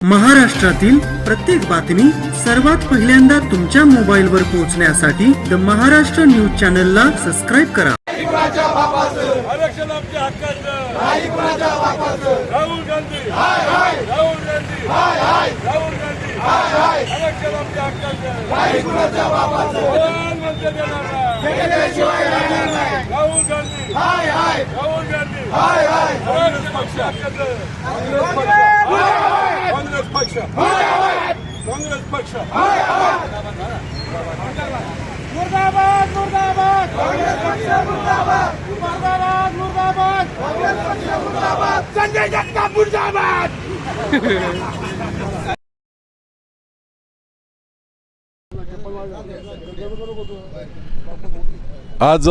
महाराष्ट्रातील प्रत्येक बातमी सर्वात पहिल्यांदा तुमच्या मोबाईलवर पोहोचण्यासाठी द महाराष्ट्र न्यूज चॅनलला सबस्क्राईब करा. आरक्षण आमच्या हक्काचं राहुल गांधी. राहुल गांधी. राहुल गांधी. आरक्षण आमच्या हक्काचं प्रधानमंत्री देणार नाही. राहुल गांधी. राहुल गांधी. काँग्रेस पक्ष हक्काचं काँग्रेस पक्ष काँग्रेस पक्ष मुर्दाबाद मुर्दाबाद काँग्रेस पक्ष मुर्दाबाद मुर्दाबाद मुर्दाबाद काँग्रेस पक्ष मुर्दाबाद संजय जगताप मुर्दाबाद आज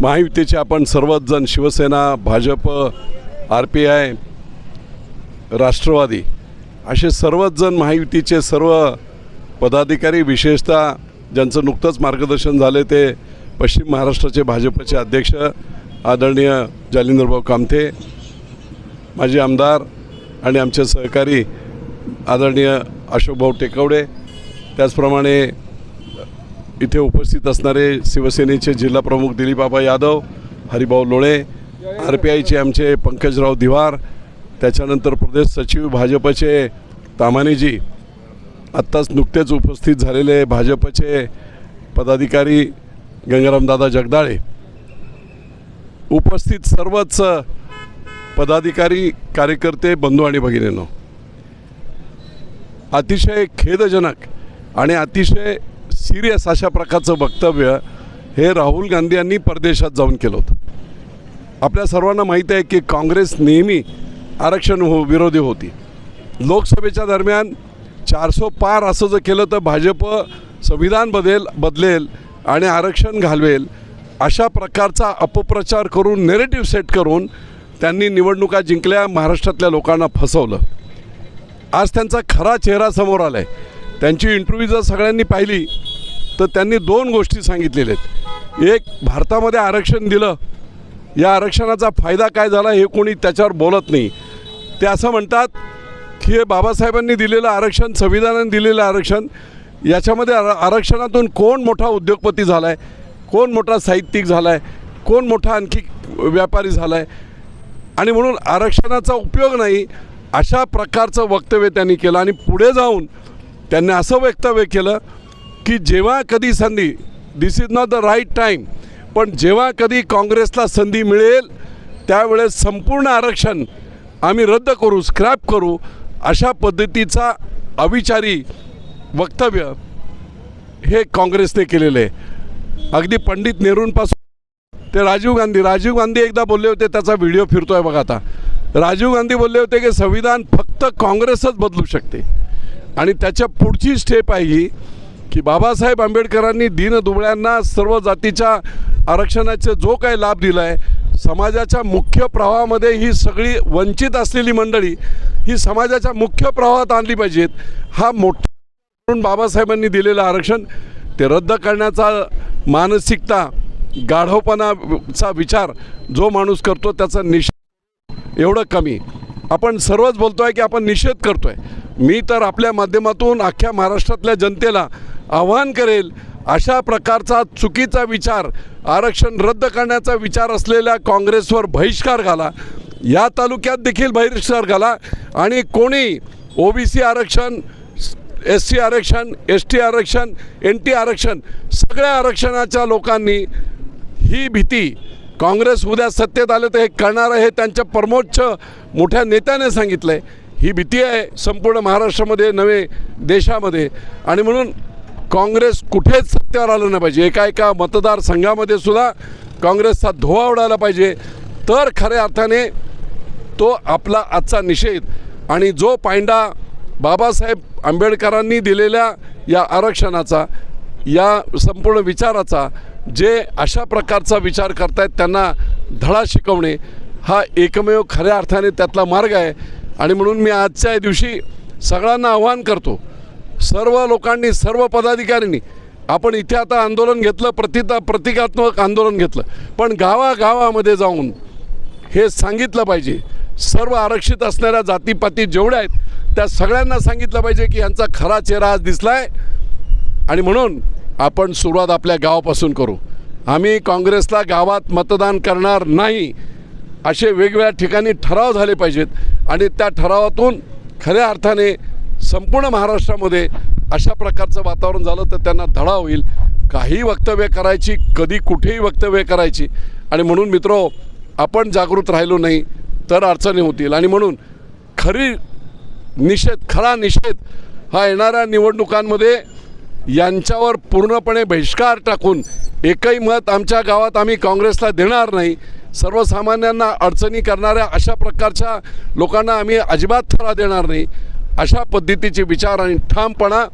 महायुतीचे आपण सर्वच जण Shivsena Bhajap R P I Rashtrawadi असे सर्वच जण महायुतीचे सर्व पदाधिकारी विशेषतः ज्यांचं नुकतंच मार्गदर्शन झाले ते पश्चिम महाराष्ट्राचे भाजपचे अध्यक्ष आदरणीय जालिंदरभाऊ कामथे माजी आमदार आणि आमचे सहकारी आदरणीय अशोकभाऊ टेकवडे. त्याचप्रमाणे इथे उपस्थित असणारे शिवसेनेचे जिल्हाप्रमुख दिलीपबाबा यादव हरिभाऊ लोळे आर पी आयचे आमचे पंकजराव दिवार त्याच्यानंतर प्रदेश सचिव भाजपचे तामानेजी आत्ताच नुकतेच उपस्थित झालेले भाजपचे पदाधिकारी गंगारामदादा जगदाळे. उपस्थित सर्वच पदाधिकारी कार्यकर्ते बंधू आणि भगिनींनो. अतिशय खेदजनक आणि अतिशय सिरियस अशा प्रकारचं वक्तव्य हे राहुल गांधी यांनी परदेशात जाऊन केलं होतं. आपल्या सर्वांना माहीत आहे की काँग्रेस नेहमी आरक्षण हो विरोधी होती. लोकसभेच्या दरम्यान चारसो पार असं जर केलं तर भाजप संविधान बदलेल बदलेल आणि आरक्षण घालवेल अशा प्रकारचा अपप्रचार करून नेरेटिव्ह सेट करून त्यांनी निवडणुका जिंकल्या महाराष्ट्रातल्या लोकांना फसवलं. आज त्यांचा खरा चेहरा समोर आला आहे त्यांची इंटरव्ह्यू जर सगळ्यांनी पाहिली तर त्यांनी दोन गोष्टी सांगितलेल्या आहेत. एक भारतामध्ये आरक्षण दिलं. या आरक्षणाचा फायदा काय झाला हे कोणी त्याच्यावर बोलत नाही. ते असं म्हणतात की हे बाबासाहेबांनी दिलेलं आरक्षण संविधानाने दिलेलं आरक्षण याच्यामध्ये आर आरक्षणातून कोण मोठा उद्योगपती झाला आहे कोण मोठा साहित्यिक झाला आहे कोण मोठा आणखी व्यापारी झाला आहे आणि म्हणून आरक्षणाचा उपयोग नाही अशा प्रकारचं वक्तव्य त्यांनी केलं. आणि पुढे जाऊन त्यांनी असं वक्तव्य केलं की जेव्हा कधी संधी this is not the right time पण जेव्हा कधी काँग्रेसला संधी मिळेल त्यावेळेस संपूर्ण आरक्षण आम्ही रद्द करू स्क्रॅप करू अशा पद्धतीचा अविचारी वक्तव्य हे काँग्रेसने केलेलं आहे. अगदी पंडित नेहरूंपासून ते राजीव गांधी राजीव गांधी एकदा बोलले होते त्याचा व्हिडिओ फिरतो आहे बघा आता. राजीव गांधी बोलले होते की संविधान फक्त काँग्रेसच बदलू शकते. आणि त्याच्या पुढची स्टेप आहे ही की बाबासाहेब आंबेडकरांनी दीनदुबळ्यांना सर्व जातीच्या आरक्षणाचा जो काही लाभ दिला आहे समाजाच्या मुख्य प्रवाहामध्ये ही सगळी वंचित असलेली मंडळी ही समाजाच्या मुख्य प्रवाहात आणली पाहिजेत. हा मोठा म्हणून बाबासाहेबांनी दिलेलं आरक्षण ते रद्द करण्याचा मानसिकता गाढवपणाचा विचार जो माणूस करतो त्याचा निषेध एवढं कमी. आपण सर्वच बोलतो आहे की आपण निषेध करतो आहे मी तर आपल्या माध्यमातून अख्ख्या महाराष्ट्रातल्या जनतेला आव्हान करेल अशा प्रकारचा चुकीचा विचार आरक्षण रद्द करण्याचा विचार असलेल्या काँग्रेसवर बहिष्कार घाला. या तालुक्यात देखील बहिष्कार घाला. आणि कोणी ओबीसी आरक्षण एस सी आरक्षण एस टी आरक्षण एन टी आरक्षण सगळ्या आरक्षणाच्या लोकांनी ही भीती काँग्रेस उद्या सत्तेत आलं तर हे करणार आहे हे त्यांच्या परमोच्च मोठ्या नेत्याने सांगितलं आहे ही भीती आहे संपूर्ण महाराष्ट्रामध्ये नवे देशामध्ये. आणि म्हणून काँग्रेस कुठेच सत्तेवर आलं नाही पाहिजे. एका एका मतदारसंघामध्ये सुद्धा काँग्रेसचा धोवा उडाला पाहिजे. तर खऱ्या अर्थाने तो आपला आजचा निषेध. आणि जो पायंडा बाबासाहेब आंबेडकरांनी दिलेल्या या आरक्षणाचा या संपूर्ण विचाराचा जे अशा प्रकारचा विचार करतायत त्यांना धडा शिकवणे हा एकमेव खऱ्या अर्थाने त्यातला मार्ग आहे. आणि म्हणून मी आजच्या दिवशी सगळ्यांना आव्हान करतो सर्व लोकांनी सर्व पदाधिकाऱ्यांनी आपण इथे आता आंदोलन घेतलं प्रतिता प्रतिकात्मक आंदोलन घेतलं. पण गावागावामध्ये जाऊन हे सांगितलं पाहिजे. सर्व आरक्षित असणाऱ्या जातीपाती जेवढ्या आहेत त्या सगळ्यांना सांगितलं पाहिजे की यांचा खरा चेहरा आज दिसलाय. आणि म्हणून आपण सुरुवात आपल्या गावापासून करू. आम्ही काँग्रेसला गावात मतदान करणार नाही असे वेगवेगळ्या ठिकाणी ठराव झाले पाहिजेत. आणि त्या ठरावातून खऱ्या अर्थाने संपूर्ण महाराष्ट्रामध्ये अशा प्रकारचं वातावरण झालं तर त्यांना धडा होईल. काही वक्तव्य करायची कधी कुठेही वक्तव्य करायची. आणि म्हणून मित्रो आपण जागृत राहिलो नाही तर अडचणी होतील. आणि म्हणून खरी निषेध खरा निषेध हा येणाऱ्या निवडणुकांमध्ये यांच्यावर पूर्णपणे बहिष्कार टाकून एकही मत आमच्या गावात आम्ही काँग्रेसला देणार नाही. सर्वसामान्यांना अडचणी करणाऱ्या अशा प्रकारच्या लोकांना आम्ही अजिबात थरा देणार नाही. अशा पद्धतीचे विचार आणि ठामपणा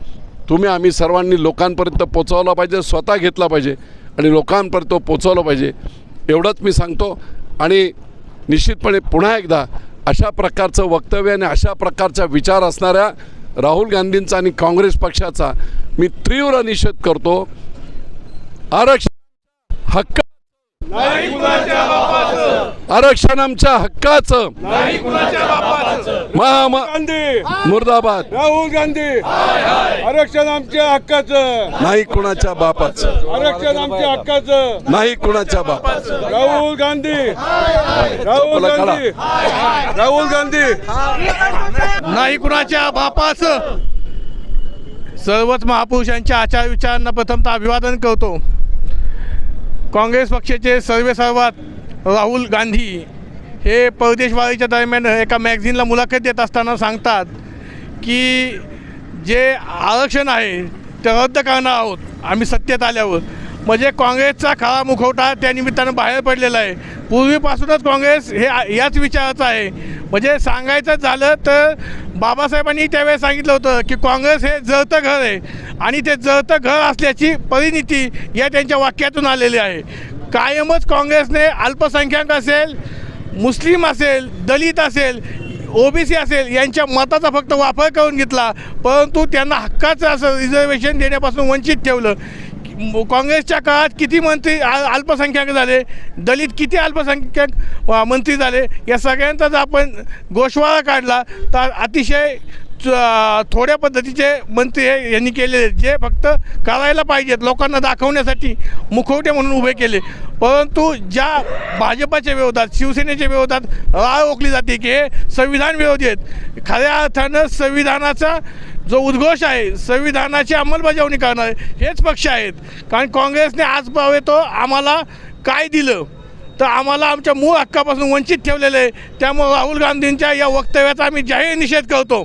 तुम्ही आम्ही सर्वांनी लोकांपर्यंत पोचवला पाहिजे स्वतः घेतला पाहिजे आणि लोकांपर्यंत तो पोचवलं पाहिजे. एवढंच मी सांगतो आणि निश्चितपणे पुन्हा एकदा अशा प्रकारचं वक्तव्य आणि अशा प्रकारचा विचार असणाऱ्या राहुल गांधींचा आणि काँग्रेस पक्षाचा मी तीव्र निषेध करतो. आरक्षण हक्क आरक्षण आमच्या हक्काचं. नाही कुणाच्या बापाचं. महाम गांधी. मुर्दाबाद. राहुल गांधी. आरक्षण आमच्या हक्काचं. नाही कुणाच्या बापाचं. आरक्षण आमच्या हक्काचं. नाही कुणाच्या बापाचं. राहुल गांधी. राहुल चपला. गांधी. राहुल गांधी. नाही कुणाच्या बापाचं. सर्वच महापुरुषांच्या आचार विचारांना प्रथमतः अभिवादन करतो. काँग्रेस पक्षाचे सर्वे सर्वात राहुल गांधी हे परदेशवाडीच्या दरम्यान एका मॅगझिनला मुलाखत देत असताना सांगतात की जे आरक्षण आहे ते रद्द करणार आहोत. आम्ही सत्तेत आल्यावर. म्हणजे काँग्रेसचा खरा मुखवटा त्या निमित्तानं बाहेर पडलेला आहे. पूर्वीपासूनच काँग्रेस हे याच विचाराचं आहे. म्हणजे सांगायचं झालं तर बाबासाहेबांनी त्यावेळेस सांगितलं होतं की काँग्रेस हे जळतं घर आहे. आणि ते जळतं घर असल्याची परिणिती या त्यांच्या वाक्यातून आलेली आहे. कायमच काँग्रेसने अल्पसंख्याक असेल मुस्लिम असेल दलित असेल ओबीसी असेल यांच्या मताचा फक्त वापर करून घेतला परंतु त्यांना हक्काचं असं रिझर्वेशन देण्यापासून वंचित ठेवलं. काँग्रेसच्या काळात किती मंत्री आ- अल्पसंख्याक झाले दलित किती अल्पसंख्याक मंत्री झाले या सगळ्यांचा जर आपण गोषवाळा काढला. तर अतिशय थोड्या पद्धतीचे मंत्री हे यांनी केलेले आहेत, जे फक्त करायला पाहिजेत लोकांना दाखवण्यासाठी मुखवटे म्हणून उभे केले. परंतु ज्या भाजपाच्या विरोधात शिवसेनेच्या विरोधात राळ ओकली जाते की हे संविधान विरोधी आहेत. खऱ्या अर्थानं संविधानाचा जो उद्घोष आहे संविधानाची अंमलबजावणी करणार हेच पक्ष आहेत. कारण काँग्रेसने आज तो आम्हाला काय दिलं? तर आम्हाला आमच्या मूळ हक्कापासून वंचित ठेवलेलं आहे. त्यामुळे राहुल गांधींच्या या वक्तव्याचा आम्ही जाहीर निषेध करतो.